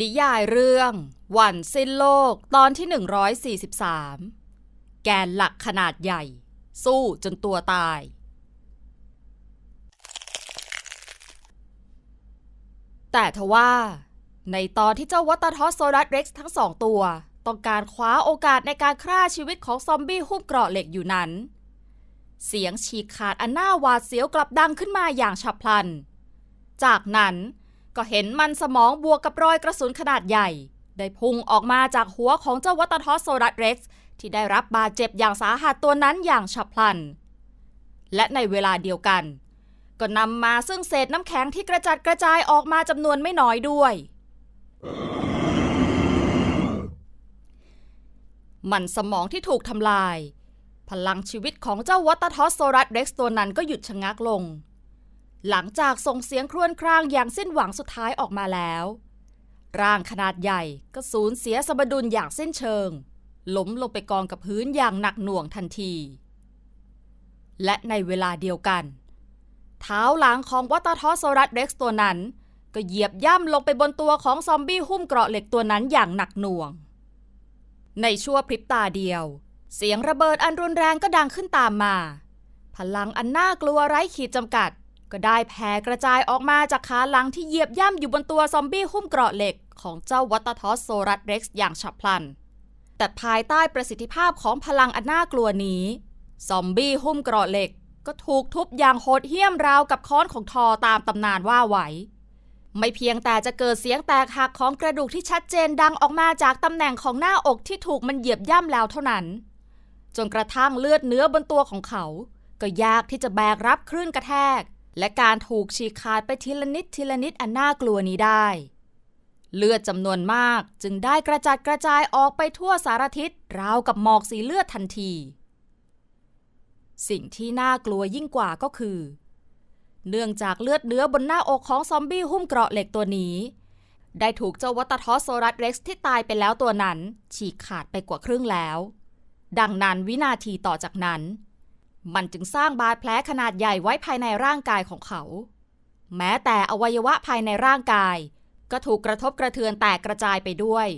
นิยายเรื่อง วันสิ้นโลกตอนที่ 143 แกนหลักขนาดใหญ่ สู้จนตัวตาย แต่ทว่า ในตอนที่เจ้าวัตทอสโซรัสเร็กซ์ทั้งสองตัว ต้องการคว้าโอกาสในการฆ่าชีวิตของซอมบี้หุ้มเกราะเหล็กอยู่นั้น เสียงฉีกขาดอันน่าหวาดเสียวกลับดังขึ้นมาอย่างฉับพลัน จากนั้น ก็เห็นมันสมองบวกกับรอยกระสุนขนาดใหญ่ ได้พุ่งออกมาจากหัวของเจ้าวัตทอสโซรัสเร็กซ์ที่ได้รับบาดเจ็บอย่างสาหัสตัวนั้นอย่างฉับพลัน และในเวลาเดียวกัน ก็นำมาซึ่งเศษน้ำแข็งที่กระจัดกระจายออกมาจำนวนไม่น้อยด้วย มันสมองที่ถูกทำลาย พลังชีวิตของเจ้าวัตทอสโซรัสเร็กซ์ตัวนั้นก็หยุดชะงักลง หลังจากส่งเสียงครวญครางอย่างสิ้นหวังสุดท้ายออกมาแล้ว ร่างขนาดใหญ่ก็สูญเสียสมดุลอย่างสิ้นเชิง ล้มลงไปกองกับพื้นอย่างหนักหน่วงทันที และในเวลาเดียวกัน เท้าหลังของวัตทอสรัสเร็กซ์ตัวนั้น ก็เหยียบย่ำลงไปบนตัวของซอมบี้หุ้มเกราะเหล็กตัวนั้นอย่างหนักหน่วง ในชั่วพริบตาเดียว เสียงระเบิดอันรุนแรงก็ดังขึ้นตามมา พลังอันน่ากลัวไร้ขีดจำกัด ก็ได้แผ่กระจายออกมาจากขาหลังที่เหยียบย่ำอยู่บนตัวซอมบี้หุ้มเกราะเหล็กของเจ้าวัตทอสโซรัสเร็กซ์อย่างฉับพลัน แต่ภายใต้ประสิทธิภาพของพลังอันน่ากลัวนี้ ซอมบี้หุ้มเกราะเหล็ก ก็ถูกทุบอย่างโหดเหี้ยมราวกับค้อนของทอตามตำนานว่าไว้ไม่เพียงแต่จะเกิดเสียงแตกหักของกระดูกที่ชัดเจนดังออกมาจากตำแหน่งของหน้าอกที่ถูกมันเหยียบย่ำแล้วเท่านั้น จนกระทั่งเลือดเนื้อบนตัวของเขา ก็ยากที่จะแบกรับคลื่นกระแทก และการถูกฉีกขาดไปทีละนิดทีละนิดอันน่ากลัวนี้ได้ เลือดจำนวนมากจึงได้กระจัดกระจายออกไปทั่วสารทิศราวกับหมอกสีเลือดทันที สิ่งที่น่ากลัวยิ่งกว่าก็คือ เนื่องจากเลือดเนื้อบนหน้าอกของซอมบี้หุ้มเกราะเหล็กตัวนี้ ได้ถูกเจ้าวัตทอสโซรัสเร็กซ์ที่ตายไปแล้วตัวนั้น ฉีกขาดไปกว่าครึ่งแล้ว ดังนั้นวินาทีต่อจากนั้น มันจึงสร้างบาดแผลขนาดใหญ่ไว้ภายในร่างกายของเขา แม้แต่อวัยวะภายในร่างกาย ก็ถูกกระทบกระเทือนแตกกระจายไปด้วย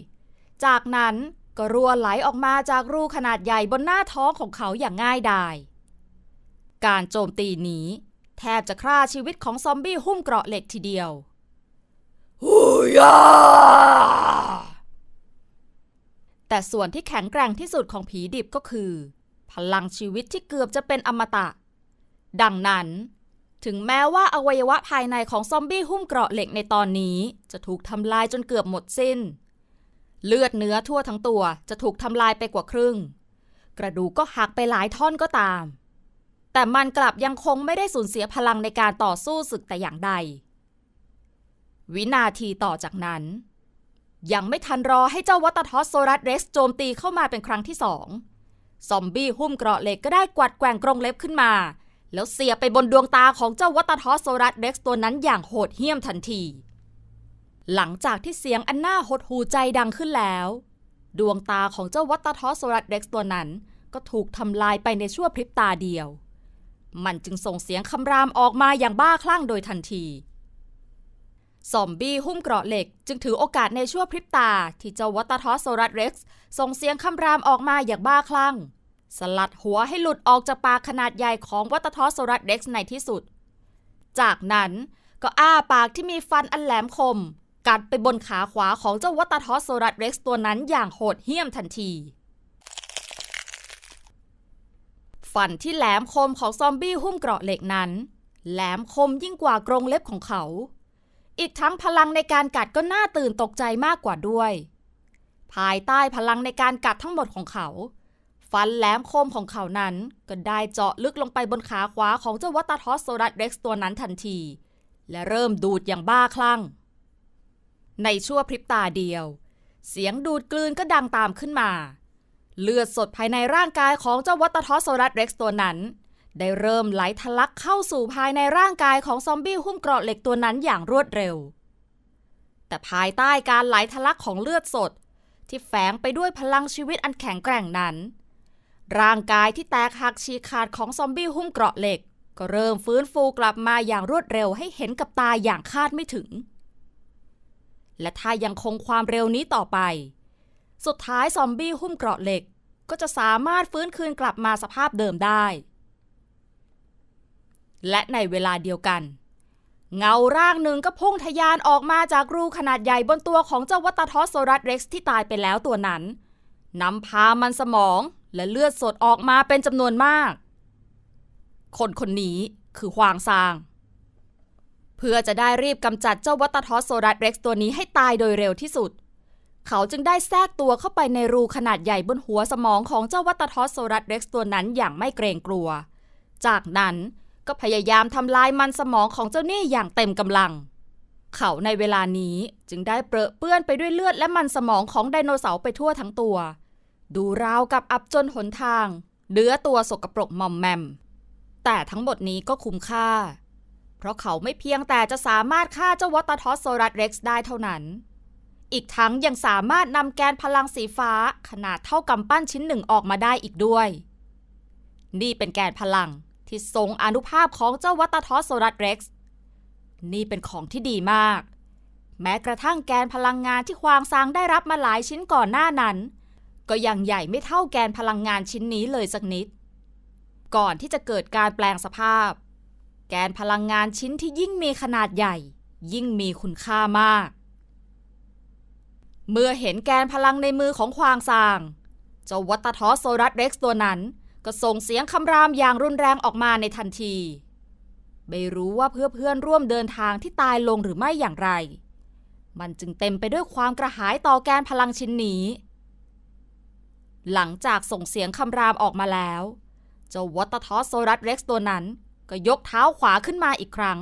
จากนั้นก็รัวไหลออกมาจากรูขนาดใหญ่บนหน้าท้องของเขาอย่างง่ายดาย การโจมตีนี้ แทบจะฆ่าชีวิตของซอมบี้หุ้มเกราะเหล็กทีเดียวฮูยาแต่ส่วนที่แข็งแกร่งที่สุดของผีดิบก็คือ พลังชีวิตที่เกือบจะเป็นอมตะ ดังนั้น ถึงแม้ว่าอวัยวะภายในของซอมบี้หุ้มเกราะเหล็กในตอนนี้ จะถูกทำลายจนเกือบหมดสิ้น เลือดเนื้อทั่วทั้งตัวจะถูกทำลายไปกว่าครึ่ง กระดูกก็หักไปหลายท่อนก็ตาม แต่มันกลับยังคงไม่ได้สูญเสียพลังในการต่อสู้ศึกแต่อย่างใด วินาทีต่อจากนั้นยังไม่ทันรอให้เจ้าวัตทอสโซรัสเร็กซ์โจมตีเข้ามาเป็นครั้งที่สอง ซอมบี้หุ้มเกราะเหล็กก็ได้กวัดแกว่งกรงเล็บขึ้นมา แล้วเสียไปบนดวงตาของเจ้าวัตทอสโซรัสเร็กซ์ตัวนั้นอย่างโหดเหี้ยมทันที หลังจากที่เสียงอันน่าหดหูใจดังขึ้นแล้ว ดวงตาของเจ้าวัตทอสโซรัสเร็กซ์ตัวนั้น ก็ถูกทำลายไปในชั่วพริบตาเดียว มันจึงส่งเสียงคำรามออกมาอย่างบ้าคลั่งโดยทันที ซอมบี้หุ้มเกราะเหล็ก จึงถือโอกาสในชั่วพริบตา ที่เจ้าวัตทอสโซรัสเร็กซ์ส่งเสียงคำรามออกมาอย่างบ้าคลั่ง สลัดหัวให้หลุดออกจากปากขนาดใหญ่ของวัตทอสโซรัสเร็กซ์ในที่สุด จากนั้นก็อ้าปากที่มีฟันอันแหลมคม กัดไปบนขาขวาของเจ้าวัตทอสโซรัสเร็กซ์ตัวนั้นอย่างโหดเหี้ยมทันทีฟันที่แหลมคมของซอมบี้หุ้มเกราะเหล็กนั้น แหลมคมยิ่งกว่ากรงเล็บของเขา อีกทั้งพลังในการกัดก็น่าตื่นตกใจมากกว่าด้วย ภายใต้พลังในการกัดทั้งหมดของเขา ฟันแหลมคมของเขานั้น ก็ได้เจาะลึกลงไปบนขาขวาของเจ้าวัตทอสโซรัสเร็กซ์ตัวนั้นทันที และเริ่มดูดอย่างบ้าคลั่ง ในชั่วพริบตาเดียว เสียงดูดกลืนก็ดังตามขึ้นมา เลือดสดภายในร่างกายของเจ้าวัตทอสโซรัสเร็กซ์ตัวนั้น ได้เริ่มไหลทะลักเข้าสู่ภายในร่างกายของซอมบี้หุ้มเกราะเหล็กตัวนั้นอย่างรวดเร็ว แต่ภายใต้การไหลทะลักของเลือดสด ที่แฝงไปด้วยพลังชีวิตอันแข็งแกร่งนั้น ร่างกายที่แตกหักฉีกขาดของซอมบี้หุ้มเกราะเหล็ก ก็เริ่มฟื้นฟูกลับมาอย่างรวดเร็วให้เห็นกับตาอย่างคาดไม่ถึง และถ้ายังคงความเร็วนี้ต่อไป สุดท้ายซอมบี้หุ้มเกราะเหล็กก็จะสามารถฟื้นคืนกลับมาสภาพเดิมได้ และในเวลาเดียวกัน เงาร่างหนึ่งก็พุ่งทะยานออกมาจากรูขนาดใหญ่บนตัวของเจ้าวัตทอสโซรัสเร็กซ์ที่ตายไปแล้วตัวนั้นนำพามันสมองและเลือดสดออกมาเป็นจำนวนมาก คนคนนี้คือฮวางซาง เพื่อจะได้รีบกำจัดเจ้าวัตทอสโซรัสเร็กซ์ตัวนี้ให้ตายโดยเร็วที่สุด เขาจึงได้แทรกตัวเข้าไปในรูขนาดใหญ่บนหัวสมองของเจ้าวัตทอสโซรัสเร็กซ์ตัวนั้นอย่างไม่เกรงกลัว จากนั้น ก็พยายามทำลายมันสมองของเจ้านี่อย่างเต็มกำลัง เขาในเวลานี้จึงได้เปรอะเปื้อนไปด้วยเลือดและมันสมองของไดโนเสาร์ไปทั่วทั้งตัว ดูราวกับอับจนหนทางเนื้อตัวสกปรกมอมแมม แต่ทั้งหมดนี้ก็คุ้มค่า เพราะเขาไม่เพียงแต่จะสามารถฆ่าเจ้าวัตทอสโซรัสเร็กซ์ได้เท่านั้น อีกทั้งยังสามารถนำแกนพลังสีฟ้าขนาดเท่ากำปั้นชิ้นหนึ่งออกมาได้อีกด้วย นี่เป็นแกนพลัง ที่ทรงอนุภาพของเจ้าวัตทอสโซรัสเร็กซ์นี่เป็นของที่ดีมาก แม้กระทั่งแกนพลังงานที่ควางซางได้รับมาหลายชิ้นก่อนหน้านั้น ก็ยังใหญ่ไม่เท่าแกนพลังงานชิ้นนี้เลยสักนิด ก่อนที่จะเกิดการแปลงสภาพ แกนพลังงานชิ้นที่ยิ่งมีขนาดใหญ่ ยิ่งมีคุณค่ามาก เมื่อเห็นแกนพลังในมือของควางซาง เจ้าวัตทอสโซรัสเร็กซ์ตัวนั้น ก็ส่งเสียงคำรามอย่างรุนแรงออกมาในทันที ไม่รู้ว่าเพื่อเพื่อนร่วมเดินทางที่ตายลงหรือไม่อย่างไร มันจึงเต็มไปด้วยความกระหายต่อแกนพลังชิ้นนี้ หลังจากส่งเสียงคำรามออกมาแล้ว เจ้าวัตทอสโซรัสเร็กซ์ตัวนั้น ก็ยกเท้าขวาขึ้นมาอีกครั้ง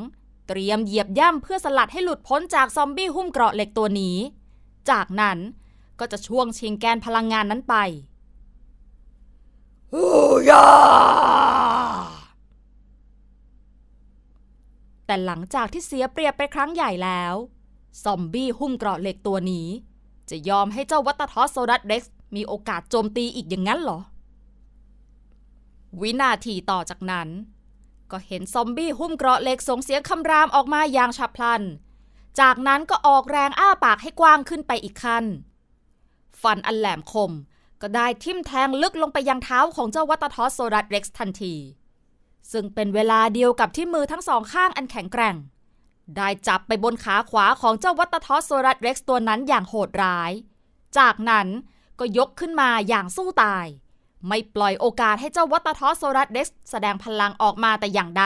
เตรียมเหยียบย่ำเพื่อสลัดให้หลุดพ้นจากซอมบี้หุ้มเกราะเหล็กตัวนี้ จากนั้นก็จะช่วงชิงแกนพลังงานนั้นไป ฮูยาแต่หลังจากที่เสียเปรียบไปครั้งใหญ่แล้ว ซอมบี้หุ้มเกราะเหล็กตัวนี้ จะยอมให้เจ้าวัตทอสโซรัสเร็กซ์มีโอกาสโจมตีอีกอย่างนั้นเหรอ วินาทีต่อจากนั้น ก็เห็นซอมบี้หุ้มเกราะเหล็กส่งเสียงคำรามออกมาอย่างฉับพลัน จากนั้นก็ออกแรงอ้าปากให้กว้างขึ้นไปอีกขั้น ฟันอันแหลมคม ก็ได้ทิ่มแทงลึกลงไปยังเท้าของเจ้าวัตทอสโซรัสเร็กซ์ทันที ซึ่งเป็นเวลาเดียวกับที่มือทั้งสองข้างอันแข็งแกร่ง ได้จับไปบนขาขวาของเจ้าวัตทอสโซรัสเร็กซ์ตัวนั้นอย่างโหดร้าย จากนั้นก็ยกขึ้นมาอย่างสู้ตาย ไม่ปล่อยโอกาสให้เจ้าวัตทอสโซรัสเร็กซ์แสดงพลังออกมาแต่อย่างใด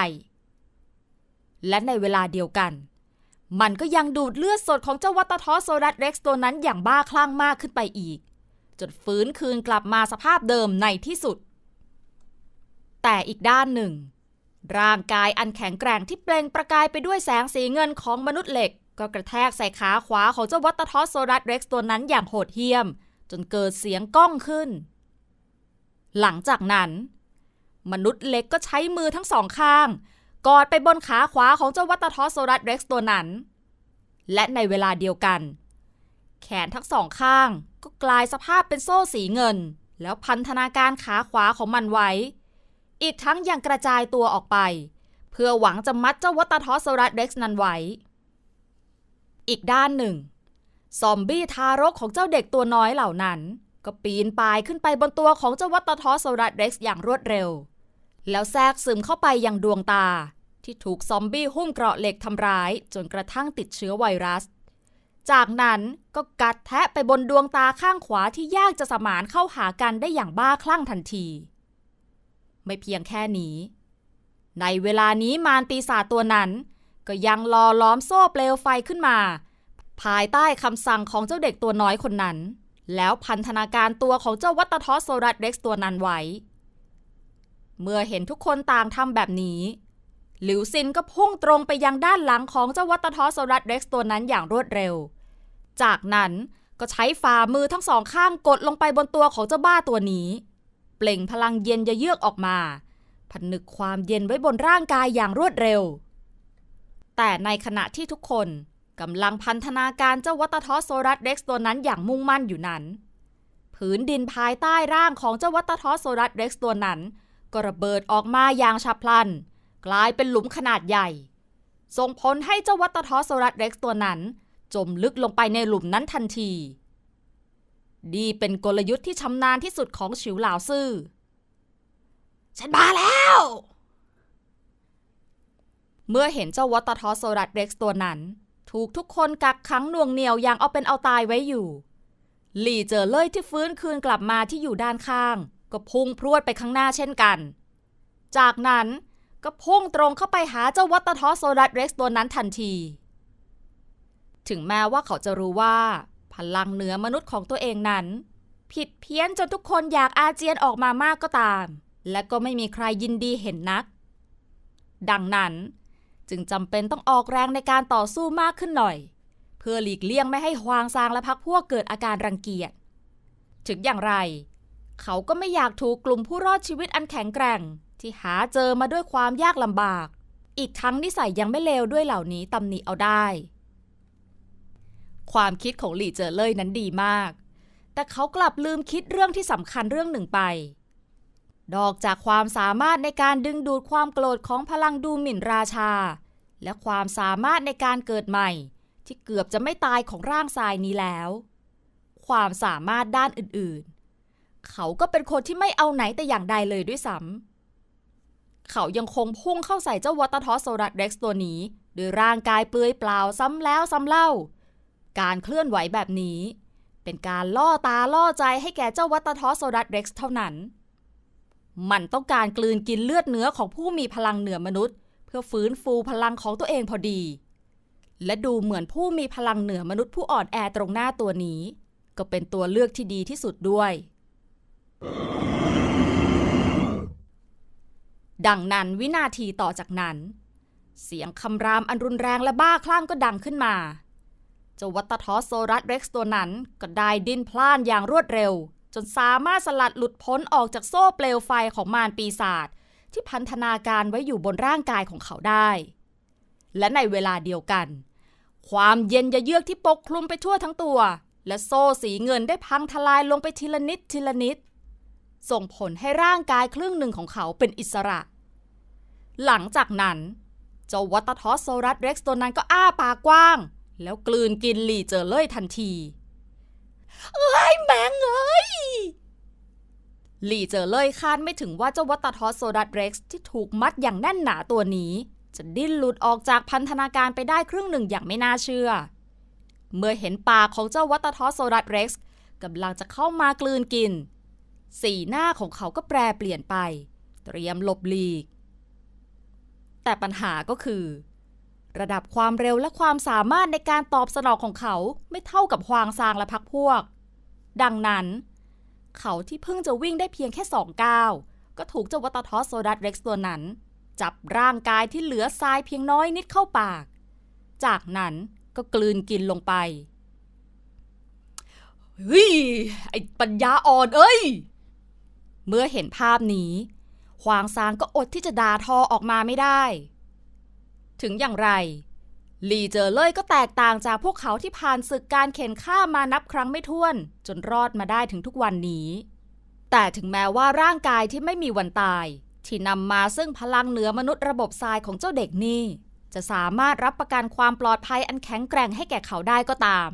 และในเวลาเดียวกัน มันก็ยังดูดเลือดสดของเจ้าวัตทอสโซรัสเร็กซ์ตัวนั้นอย่างบ้าคลั่งมากขึ้นไปอีก จนฟื้นคืนกลับมาสภาพเดิมในที่สุด แต่อีกด้านหนึ่ง ร่างกายอันแข็งแกร่งที่เปล่งประกายไปด้วยแสงสีเงินของมนุษย์เหล็ก ก็กระแทกใส่ขาขวาของเจ้าวัตทอสโซรัสเร็กซ์ตัวนั้นอย่างโหดเหี้ยม จนเกิดเสียงก้องขึ้น หลังจากนั้น มนุษย์เหล็กก็ใช้มือทั้งสองข้าง กอดไปบนขาขวาของเจ้าวัตทอสโซรัสเร็กซ์ตัวนั้น และในเวลาเดียวกัน แขนทั้งสองข้าง ก็กลายสภาพเป็นโซ่สีเงิน แล้วพันธนาการขาขวาของมันไว้ อีกทั้งยังกระจายตัวออกไป เพื่อหวังจะมัดเจ้าวัตทอสรัสเร็กซ์นั้นไว้ อีกด้านหนึ่ง ซอมบี้ทารกของเจ้าเด็กตัวน้อยเหล่านั้น ก็ปีนป่ายขึ้นไปบนตัวของเจ้าวัตทอสรัสเร็กซ์อย่างรวดเร็ว แล้วแทรกซึมเข้าไปยังดวงตาที่ถูกซอมบี้หุ้มเกราะเหล็กทำร้ายจนกระทั่งติดเชื้อไวรัส จากนั้นก็กัดแทะไปบนดวงตาข้างขวาที่ยากจะสมานเข้าหากันได้อย่างบ้าคลั่งทันที ไม่เพียงแค่นี้ ในเวลานี้มารปีศาจตัวนั้น ก็ยังรอล้อมโซ่เปลวไฟขึ้นมา ภายใต้คำสั่งของเจ้าเด็กตัวน้อยคนนั้น แล้วพันธนาการตัวของเจ้าวัตทอสโซรัสเร็กซ์ตัวนั้นไว้ เมื่อเห็นทุกคนต่างทำแบบนี้หลิวซินก็พุ่งตรงไปยังด้านหลังของเจ้าวัตทอสโซรัสเร็กซ์ตัวนั้นอย่างรวดเร็ว จากนั้นก็ใช้ฝ่ามือทั้งสองข้างกดลงไปบนตัวของเจ้าบ้าตัวนี้ เปล่งพลังเย็นยะเยือกออกมา ผนึกความเย็นไว้บนร่างกายอย่างรวดเร็ว แต่ในขณะที่ทุกคนกำลังพันธนาการเจ้าวัตทอสโซรัสเร็กซ์ตัวนั้นอย่างมุ่งมั่นอยู่นั้น ผืนดินภายใต้ร่างของเจ้าวัตทอสโซรัสเร็กซ์ตัวนั้น ก็ระเบิดออกมาอย่างฉับพลัน กลายเป็นหลุมขนาดใหญ่ ส่งผลให้เจ้าวัตทอสโซรัสเร็กซ์ตัวนั้น จมลึกลงไปในหลุมนั้นทันที ดีเป็นกลยุทธ์ที่ชำนาญที่สุดของฉิวหลาวซื่อ ฉันมาแล้ว เมื่อเห็นเจ้าวัตทอโซรัสเร็กซ์ตัวนั้น ถูกทุกคนกักขังหน่วงเหนียวอย่างเอาเป็นเอาตายไว้อยู่ หลี่เจอเล่ยที่ฟื้นคืนกลับมาที่อยู่ด้านข้าง ก็พุ่งพรวดไปข้างหน้าเช่นกัน จากนั้นก็พุ่งตรงเข้าไปหาเจ้าวัตทอโซรัสเร็กซ์ตัวนั้นทันที ถึงแม้ว่าเขาจะรู้ว่า พลังเหนือมนุษย์ของตัวเองนั้น ผิดเพี้ยนจนทุกคนอยากอาเจียนออกมามากก็ตาม และก็ไม่มีใครยินดีเห็นนัก ดังนั้นจึงจำเป็นต้องออกแรงในการต่อสู้มากขึ้นหน่อย เพื่อหลีกเลี่ยงไม่ให้ฮวางซางและพักพวกเกิดอาการรังเกียจ ถึงอย่างไร เขาก็ไม่อยากถูกกลุ่มผู้รอดชีวิตอันแข็งแกร่ง ที่หาเจอมาด้วยความยากลำบาก อีกทั้งนิสัยยังไม่เลวด้วยเหล่านี้ตำหนิเอาได้ ความคิดของหลี่เจอเล่ยนั้นดีมาก แต่เขากลับลืมคิดเรื่องที่สำคัญเรื่องหนึ่งไป ดอกจากความสามารถในการดึงดูดความโกรธของพลังดูหมิ่นราชา และความสามารถในการเกิดใหม่ ที่เกือบจะไม่ตายของร่างทรายนี้แล้ว ความสามารถด้านอื่นๆ เขาก็เป็นคนที่ไม่เอาไหนแต่อย่างใดเลยด้วยซ้ำเขายังคงพุ่งเข้าใส่เจ้าวัตทอสโซรัสเร็กซ์ตัวนี้ด้วยร่างกายเปลือยเปล่าซ้ำแล้วซ้ำเล่า การเคลื่อนไหวแบบนี้ เป็นการล่อตาล่อใจให้แก่เจ้าวัตทอสโซรัสเร็กซ์เท่านั้น มันต้องการกลืนกินเลือดเนื้อของผู้มีพลังเหนือมนุษย์ เพื่อฟื้นฟูพลังของตัวเองพอดี และดูเหมือนผู้มีพลังเหนือมนุษย์ผู้อ่อนแอตรงหน้าตัวนี้ ก็เป็นตัวเลือกที่ดีที่สุดด้วย ดังนั้นวินาทีต่อจากนั้น เสียงคำรามอันรุนแรงและบ้าคลั่งก็ดังขึ้นมา เจ้าวัตทอสโซรัสเร็กซ์ตัวนั้นก็ได้ดิ้นพล่านอย่างรวดเร็ว จนสามารถสลัดหลุดพ้นออกจากโซ่เปลวไฟของมารปีศาจที่พันธนาการไว้อยู่บนร่างกายของเขาได้ และในเวลาเดียวกัน ความเย็นยะเยือกที่ปกคลุมไปทั่วทั้งตัว และโซ่สีเงินได้พังทลายลงไปทีละนิดทีละนิด ส่งผลให้ร่างกายครึ่งหนึ่งของเขาเป็นอิสระ หลังจากนั้น เจ้าวัตทอสโซรัสเร็กซ์ตัวนั้นก็อ้าปากกว้าง แล้วกลืนกินหลี่เจอเล่ยทันที เอ้ยแมงเอ้ย หลี่เจอเล่ยคาดไม่ถึงว่าเจ้าวัตทอสโซรัสเร็กซ์ที่ถูกมัดอย่างแน่นหนาตัวนี้ จะดิ้นหลุดออกจากพันธนาการไปได้ครึ่งหนึ่งอย่างไม่น่าเชื่อ เมื่อเห็นปากของเจ้าวัตทอสโซรัสเร็กซ์กำลังจะเข้ามากลืนกิน สีหน้าของเขาก็แปรเปลี่ยนไป เตรียมหลบหลีก แต่ปัญหาก็คือ ระดับความเร็วและความสามารถในการตอบสนองของเขาไม่เท่ากับฮวางซางและพักพวก ดังนั้น เขาที่เพิ่งจะวิ่งได้เพียงแค่สองก้าวก็ถูกเจ้าวัตทอสโซดัสเร็กซ์ตัวนั้น จับร่างกายที่เหลือทรายเพียงน้อยนิดเข้าปาก จากนั้นก็กลืนกินลงไปเฮ้ยไอปัญญาอ่อนเอ้ย เมื่อเห็นภาพนี้ฮวางซางก็อดที่จะด่าทอออกมาไม่ได้ ถึงอย่างไร ลีเจอเลยก็แตกต่างจากพวกเขาที่ผ่านศึกการเข็นฆ่ามานับครั้งไม่ถ้วน จนรอดมาได้ถึงทุกวันนี้ แต่ถึงแม้ว่าร่างกายที่ไม่มีวันตาย ที่นำมาซึ่งพลังเหนือมนุษย์ระบบทรายของเจ้าเด็กนี่ จะสามารถรับประกันความปลอดภัยอันแข็งแกร่งให้แก่เขาได้ก็ตาม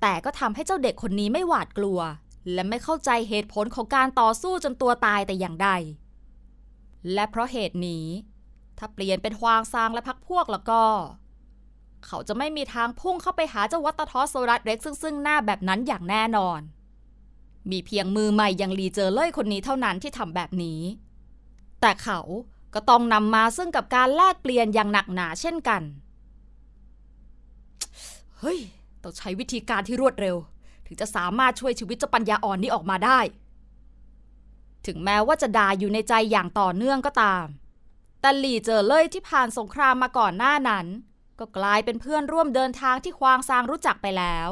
แต่ก็ทำให้เจ้าเด็กคนนี้ไม่หวาดกลัว และไม่เข้าใจเหตุผลของการต่อสู้จนตัวตายแต่อย่างใด และเพราะเหตุนี้ ถ้าเปลี่ยนเป็นฮวางซางและพักพวกแล้วก็ เขาจะไม่มีทางพุ่งเข้าไปหาเจ้าวัตทอสโซรัสเร็กซ์ซึ่งซึ่งหน้าแบบนั้นอย่างแน่นอน มีเพียงมือใหม่อย่างลีเจอเล่ยคนนี้เท่านั้นที่ทำแบบนี้ แต่เขาก็ต้องนำมาซึ่งกับการแลกเปลี่ยนอย่างหนักหนาเช่นกัน เฮ้ย ต้องใช้วิธีการที่รวดเร็ว ถึงจะสามารถช่วยชีวิตเจ้าปัญญาอ่อนนี้ออกมาได้ ถึงแม้ว่าจะด่าอยู่ในใจอย่างต่อเนื่องก็ตาม แต่หลี่เจอเล่ยที่ผ่านสงครามมาก่อนหน้านั้น ก็กลายเป็นเพื่อนร่วมเดินทางที่ควางซางรู้จักไปแล้ว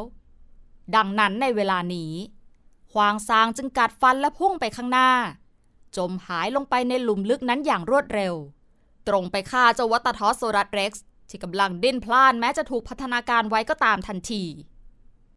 ดังนั้นในเวลานี้ควางซางจึงกัดฟันและพุ่งไปข้างหน้า จมหายลงไปในหลุมลึกนั้นอย่างรวดเร็ว ตรงไปฆ่าเจ้าวัตทอสโซรัสเร็กซ์ที่กำลังดิ้นพล่านแม้จะถูกพัฒนาการไว้ก็ตามทันที